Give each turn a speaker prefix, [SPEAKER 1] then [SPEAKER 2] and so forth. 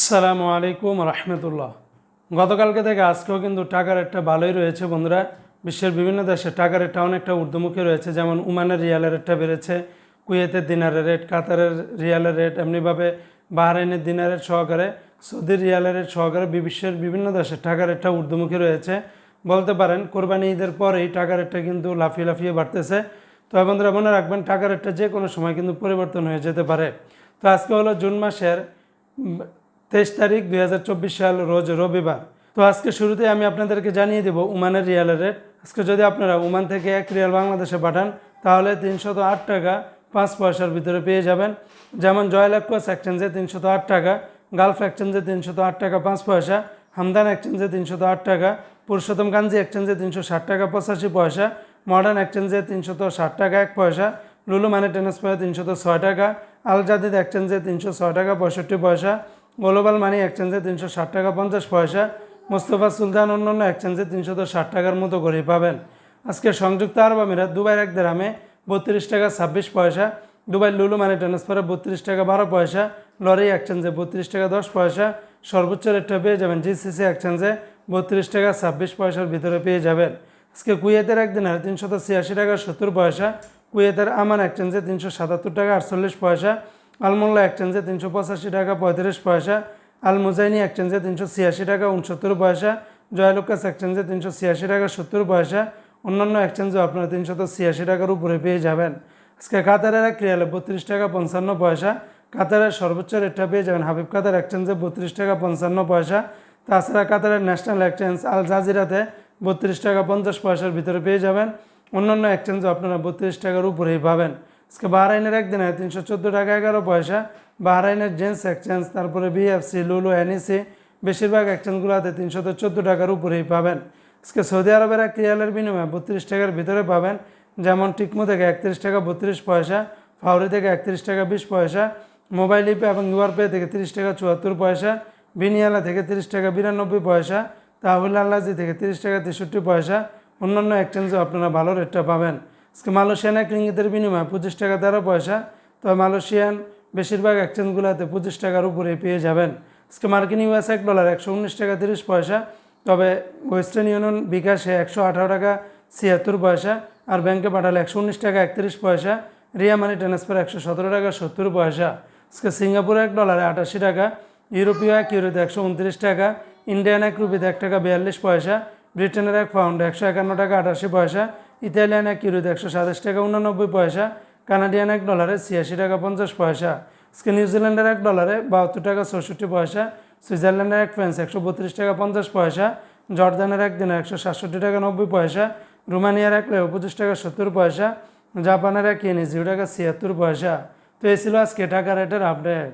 [SPEAKER 1] আসসালামু আলাইকুম রহমতুল্লাহ। গতকালকে থেকে আজকেও কিন্তু টাকার একটা ভালোই রয়েছে বন্ধুরা। বিশ্বের বিভিন্ন দেশে টাকার একটা অনেকটা ঊর্ধ্বমুখী রয়েছে। যেমন উমানের রিয়ালের রেটটা বেড়েছে, কুয়েতের দিনারের রেট, কাতারের রিয়ালের রেট, এমনিভাবে বাহরাইনের দিনারের সহকারে, সৌদির রিয়ালের রেট সহকারে বিশ্বের বিভিন্ন দেশে টাকার একটা ঊর্ধ্বমুখী রয়েছে। বলতে পারেন, কোরবানি ঈদের পরেই টাকার রেটটা কিন্তু লাফিয়ে লাফিয়ে বাড়তেছে। তো বন্ধুরা, মনে রাখবেন, টাকার রেটটা যে কোনো সময় কিন্তু পরিবর্তন হয়ে যেতে পারে। তো আজকে হলো জুন মাসের তেইশ তারিখ দুই হাজার চব্বিশ সাল রোজ রবিবার। তো আজকে শুরুতে আমি আপনাদেরকে জানিয়ে দেব উমানের রিয়ালের রেট। আজকে যদি আপনারা উমান থেকে এক রিয়াল বাংলাদেশে পাঠান, তাহলে তিনশত আট টাকা পাঁচ পয়সার ভিতরে পেয়ে যাবেন। যেমন জয়লাক্কস এক্সচেঞ্জে তিনশত আট টাকা, গালফ এক্সচেঞ্জে তিনশত আট টাকা পাঁচ পয়সা, হামদান এক্সচেঞ্জে তিনশত আট টাকা, পুরুষোত্তম গান্ধী এক্সচেঞ্জে তিনশো ষাট টাকা পঁচাশি পয়সা মডার্ন এক্সচেঞ্জে তিনশত ষাট টাকা এক পয়সা লুলু মানে ট্রান্সফারে তিনশত ছয় টাকা আলজাদিদ এক্সচেঞ্জে তিনশো ছয় টাকা পঁয়ষট্টি পয়সা গ্লোবাল মানি এক্সচেঞ্জে তিনশো ষাট টাকা পঞ্চাশ পয়সা। মোস্তফা সুলতান অন্যান্য এক্সচেঞ্জে তিনশত ষাট টাকার মতো করেই পাবেন। আজকে সংযুক্ত আরব আমিরাত দুবাইয়ের এক দেরামে বত্রিশ টাকা ছাব্বিশ পয়সা দুবাই লুলু মানি ট্রান্সফারে বত্রিশ টাকা বারো পয়সা, লরি এক্সচেঞ্জে বত্রিশ টাকা দশ পয়সা, সর্বোচ্চ রেটটা পেয়ে যাবেন জিসিসি এক্সচেঞ্জে বত্রিশ টাকা ছাব্বিশ পয়সার ভিতরে পেয়ে যাবেন। আজকে কুয়েতের একদিনের তিনশত ছিয়াশি টাকা সত্তর পয়সা, কুয়েতের আমান এক্সচেঞ্জে তিনশো সাতাত্তর টাকা আটচল্লিশ পয়সা আলমোল্লা এক্সচেঞ্জে তিনশো পঁচাশি টাকা, পঁয়ত্রিশ পয়সা। আল মুজাইনি এক্সচেঞ্জে তিনশো ছিয়াশি টাকা, উনসত্তর পয়সা। জয়লুকাস এক্সচেঞ্জে তিনশো ছিয়াশি টাকা, সত্তর পয়সা। অন্যান্য এক্সচেঞ্জেও আপনারা তিনশত ছিয়াশি টাকার উপরে পেয়ে যাবেন। আজকে কাতারের এক রিয়ালে বত্রিশ টাকা, পঞ্চান্ন পয়সা। কাতারের সর্বোচ্চ রেটটা পেয়ে যাবেন হাবিব কাতার এক্সচেঞ্জে বত্রিশ টাকা, পঞ্চান্ন পয়সা। তাছাড়া কাতারের ন্যাশনাল এক্সচেঞ্জ আল জাজিরাতে বত্রিশ টাকা, পঞ্চাশ পয়সার ভিতরে পেয়ে যাবেন। অন্যান্য এক্সচেঞ্জও আপনারা বত্রিশ টাকার উপরেই পাবেন। আজকে বাহরাইনের একদিনে তিনশো চোদ্দ টাকা, এগারো পয়সা। বাহরাইনের জেন্টস এক্সচেঞ্জ, তারপরে বিএফসি, লুলু, এনইসি, বেশিরভাগ এক্সচেঞ্জগুলোতে তিনশত চোদ্দ টাকার উপরেই পাবেন। আজকে সৌদি আরবের এক রিয়ালের বিনিময়ে বত্রিশ টাকার ভিতরে পাবেন, যেমন টিকমো থেকে একত্রিশ টাকা বত্রিশ পয়সা, ফাউরি থেকে একত্রিশ টাকা বিশ পয়সা, মোবাইল ইপে এবং ইউআর পে থেকে তিরিশ টাকা চুয়াত্তর পয়সা বিনিয়ালা থেকে তিরিশ টাকা বিরানব্বই পয়সা, তাহবুল আল্লাজি থেকে তিরিশ টাকা তেষট্টি পয়সা। অন্যান্য এক্সচেঞ্জেও আপনারা ভালো রেটটা পাবেন। আজকে মালয়েশিয়ান এক রিঙ্গিতের বিনিময়ে পঁচিশ টাকা, তেরো পয়সা। তবে মালয়েশিয়ান বেশিরভাগ এক্সচেঞ্জগুলোতে পঁচিশ টাকার উপরে পেয়ে যাবেন। আজকে মার্কিন ইউএস এক ডলার একশো উনিশ টাকা, তিরিশ পয়সা। তবে ওয়েস্টার্ন ইউনিয়ন বিকাশে একশো আঠারো টাকা, ছিয়াত্তর পয়সা। আর ব্যাংকে পাঠালে একশো উনিশ টাকা, একত্রিশ পয়সা। রিয়া মানি ট্রান্সফার একশো সতেরো টাকা, সত্তর পয়সা। আজকে সিঙ্গাপুরে এক ডলারে আটাশি টাকা, ইউরোপীয় এক ইউরোতে একশো উনত্রিশ টাকা, ইন্ডিয়ান এক রুপিতে এক টাকা, বিয়াল্লিশ পয়সা। ব্রিটেনের এক পাউন্ড একশো একান্ন টাকা, আটাশি পয়সা। ইতালিয়ান এক ইউরোতে একশো সাতাশ টাকা, উননব্বই পয়সা, কানাডিয়ান এক ডলারে ছিয়াশি টাকা, পঞ্চাশ পয়সা। আজকে নিউজিল্যান্ডের এক ডলারে বাহাত্তর টাকা, চৌষট্টি পয়সা। সুইজারল্যান্ডের এক ফ্রান্স একশো বত্রিশ টাকা, পঞ্চাশ পয়সা। জর্দানের এক দিনে একশো সাতষট্টি টাকা, নব্বই পয়সা। রোমানিয়ার এক লেও পঁচিশ টাকা, সত্তর পয়সা। জাপানের এক ইয়েনি জিরো টাকা, ছিয়াত্তর পয়সা। তো এই ছিল আজকে টাকা রেটের আপডেট।